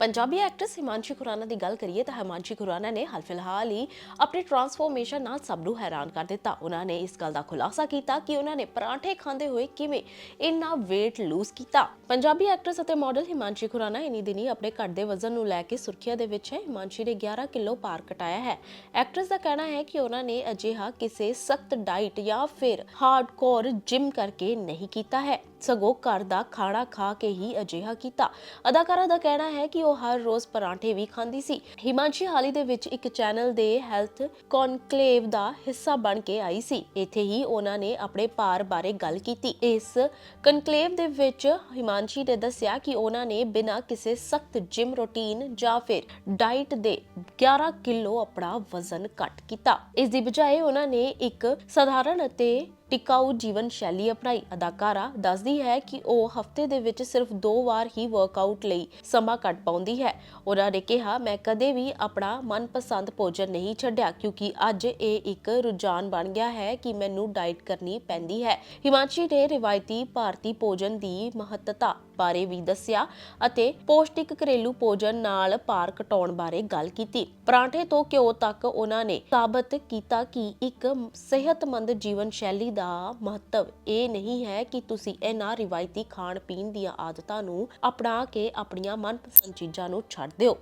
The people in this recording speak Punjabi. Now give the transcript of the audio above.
ਪੰਜਾਬੀ ਐਕਟਰਸ ਹਿਮਾਂਸ਼ੀ ਖੁਰਾਨਾ ਦੀ ਗੱਲ ਕਰੀਏ ਤਾਂ ਹਿਮਾਂਸ਼ੀ ਖੁਰਾਨਾ ਨੇ ਹਾਲ ਫਿਲਹਾਲ ਹੀ ਆਪਣੀ ਟਰਾਂਸਫੋਰਮੇਸ਼ਨ ਨਾਲ ਸਭ ਨੂੰ ਹੈਰਾਨ ਕਰ ਦਿੱਤਾ। ਉਹਨਾਂ ਨੇ ਇਸ ਗੱਲ ਦਾ ਖੁਲਾਸਾ ਕੀਤਾ ਕਿ ਉਹਨਾਂ ਨੇ ਪਰਾਂਠੇ ਖਾਂਦੇ ਹੋਏ ਕਿਵੇਂ ਇੰਨਾ weight ਲੂਜ਼ ਕੀਤਾ। ਪੰਜਾਬੀ ਐਕਟਰਸ ਅਤੇ ਮਾਡਲ ਹਿਮਾਂਸ਼ੀ ਖੁਰਾਨਾ ਇਨੀ ਦਿਨੀ ਆਪਣੇ ਘੱਟ ਦੇ ਵਜ਼ਨ ਨੂੰ ਲੈ ਕੇ ਸੁਰਖੀਆਂ ਦੇ ਵਿੱਚ ਹੈ। ਹਿਮਾਂਸ਼ੀ ਨੇ 11 ਕਿਲੋ ਪਾਰ ਕਟਾਇਆ ਹੈ। ਐਕਟਰਸ ਦਾ ਕਹਿਣਾ ਹੈ ਕਿ ਉਹਨਾਂ ਨੇ ਅਜਿਹਾ ਕਿਸੇ ਸਖਤ ਡਾਈਟ ਜਾਂ ਫਿਰ ਹਾਰਡਕੋਰ ਜਿਮ ਕਰਕੇ ਨਹੀਂ ਕੀਤਾ ਹੈ। ਸਗੋਂ ਘਰ ਦਾ ਖਾਣਾ ਖਾ ਕੇ ਹੀ ਅਜਿਹਾ ਕੀਤਾ। ਅਦਾਕਾਰਾ ਦਾ ਕਹਿਣਾ ਹੈ ਕਿ ਉਹ ਹਰ ਰੋਜ਼ ਪਰਾਂਠੇ ਵੀ ਖਾਂਦੀ ਸੀ। ਹਿਮਾਂਸ਼ੀ ਹਾਲੀ ਦੇ ਵਿੱਚ ਇੱਕ ਚੈਨਲ ਦੇ ਹੈਲਥ ਕਨਕਲੇਵ ਦਾ ਹਿੱਸਾ ਬਣ ਕੇ ਆਈ ਸੀ। ਇੱਥੇ ਹੀ ਉਹਨਾਂ ਨੇ ਆਪਣੇ ਭਾਰ ਬਾਰੇ ਗੱਲ ਕੀਤੀ। ਇਸ ਕਨਕਲੇਵ ਦੇ ਵਿੱਚ ਹਿਮਾਂਸ਼ੀ ਨੇ ਦੱਸਿਆ ਕਿ ਉਹਨਾਂ ਨੇ ਬਿਨਾਂ ਕਿਸੇ ਸਖਤ ਜਿਮ ਰੁਟੀਨ ਜਾਂ ਫਿਰ ਡਾਈਟ ਦੇ 11 ਕਿਲੋ ਆਪਣਾ ਵਜ਼ਨ ਘਟ ਕੀਤਾ। ਇਸ ਦੀ ਬਜਾਏ ਉਹਨਾਂ ਨੇ ਇੱਕ ਸਧਾਰਨ ਅਤੇ ਟਿਕਾਊ ਜੀਵਨ ਸ਼ੈਲੀ ਅਪਣਾਈ ਅਦਾਕਾਰਾ ਦੱਸਦੀ ਹੈ ਕਿ ਉਹ ਹਫ਼ਤੇ ਦੇ ਵਿੱਚ ਸਿਰਫ ਦੋ ਵਾਰ ਹੀ ਵਰਕਆਊਟ ਲਈ ਸਮਾਂ ਕੱਢ ਪਾਉਂਦੀ ਹੈ। ਉਹਨਾਂ ਨੇ ਕਿਹਾ, ਮੈਂ ਕਦੇ ਵੀ ਆਪਣਾ ਮਨਪਸੰਦ ਭੋਜਨ ਨਹੀਂ ਛੱਡਿਆ, ਕਿਉਂਕਿ ਅੱਜ ਇਹ ਇੱਕ ਰੁਝਾਨ ਬਣ ਗਿਆ ਹੈ ਕਿ ਮੈਨੂੰ ਡਾਈਟ ਕਰਨੀ ਪੈਂਦੀ ਹੈ। ਹਿਮਾਂਸ਼ੀ ਨੇ ਰਿਵਾਇਤੀ ਭਾਰਤੀ ਭੋਜਨ ਦੀ ਮਹੱਤਤਾ ਬਾਰੇ ਵੀ ਦੱਸਿਆ ਅਤੇ ਪੌਸ਼ਟਿਕ ਘਰੇਲੂ ਭੋਜਨ ਨਾਲ ਭਾਰ ਘਟਾਉਣ ਬਾਰੇ ਗੱਲ ਕੀਤੀ। ਪਰਾਂਠੇ ਤੋਂ ਘਿਓ ਤੱਕ ਉਹਨਾਂ ਨੇ ਸਾਬਤ ਕੀਤਾ ਕਿ ਇੱਕ ਸਿਹਤਮੰਦ ਜੀਵਨ ਸ਼ੈਲੀ ਦਾ ਮਹੱਤਵ ਇਹ ਨਹੀਂ ਹੈ ਕਿ ਤੁਸੀਂ ਇਹਨਾਂ ਰਿਵਾਇਤੀ ਖਾਣ ਪੀਣ ਦੀਆਂ ਆਦਤਾਂ ਨੂੰ ਅਪਣਾ ਕੇ ਆਪਣੀਆਂ ਮਨਪਸੰਦ ਚੀਜ਼ਾਂ ਨੂੰ ਛੱਡ ਦਿਓ।